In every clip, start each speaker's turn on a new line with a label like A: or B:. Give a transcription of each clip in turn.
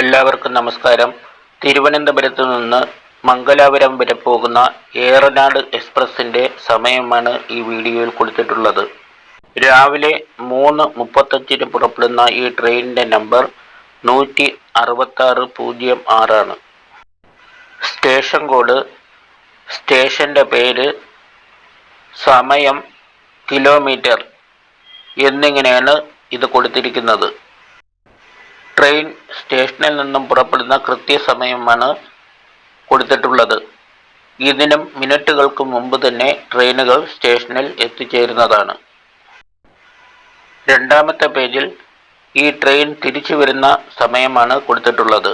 A: എല്ലാവർക്കും നമസ്കാരം. തിരുവനന്തപുരത്ത് നിന്ന് മംഗലാപുരം വരെ പോകുന്ന ഏറനാട് എക്സ്പ്രസിന്റെ സമയമാണ് ഈ വീഡിയോയിൽ കൊടുത്തിട്ടുള്ളത്. രാവിലെ മൂന്ന് മുപ്പത്തഞ്ചിന് പുറപ്പെടുന്ന ഈ ട്രെയിനിന്റെ നമ്പർ നൂറ്റി അറുപത്താറ് പൂജ്യം ആറാണ്. സ്റ്റേഷൻ കോഡ് സ്റ്റേഷന്റെ പേര് സമയം കിലോമീറ്റർ എന്നിങ്ങനെയാണ് ഇത് കൊടുത്തിരിക്കുന്നത്. ട്രെയിൻ സ്റ്റേഷനിൽ നിന്നും പുറപ്പെടുന്ന കൃത്യസമയമാണ് കൊടുത്തിട്ടുള്ളത്. ഇതിനും മിനിറ്റുകൾക്ക് മുമ്പ് തന്നെ ട്രെയിനുകൾ സ്റ്റേഷനിൽ എത്തിച്ചേരുന്നതാണ്. രണ്ടാമത്തെ പേജിൽ ഈ ട്രെയിൻ തിരിച്ചു വരുന്ന സമയമാണ് കൊടുത്തിട്ടുള്ളത്.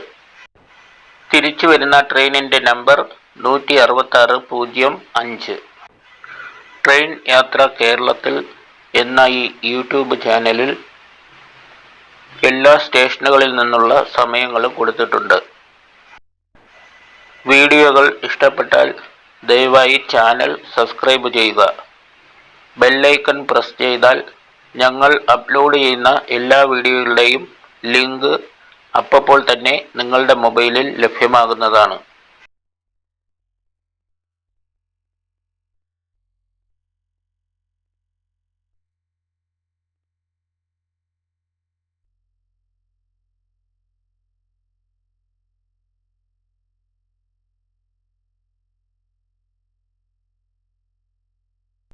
A: തിരിച്ചു വരുന്ന ട്രെയിനിന്റെ നമ്പർ നൂറ്റി അറുപത്താറ് പൂജ്യം അഞ്ച്. ട്രെയിൻ യാത്ര കേരളത്തിൽ എന്ന ഈ യൂട്യൂബ് ചാനലിൽ എല്ലാ സ്റ്റേഷനുകളിൽ നിന്നുള്ള സമയങ്ങളും കൊടുത്തിട്ടുണ്ട്. വീഡിയോകൾ ഇഷ്ടപ്പെട്ടാൽ ദയവായി ചാനൽ സബ്സ്ക്രൈബ് ചെയ്യുക. ബെല്ലൈക്കൺ പ്രസ് ചെയ്താൽ ഞങ്ങൾ അപ്ലോഡ് ചെയ്യുന്ന എല്ലാ വീഡിയോകളുടെയും ലിങ്ക് അപ്പോൾ തന്നെ നിങ്ങളുടെ മൊബൈലിൽ ലഭ്യമാകുന്നതാണ്.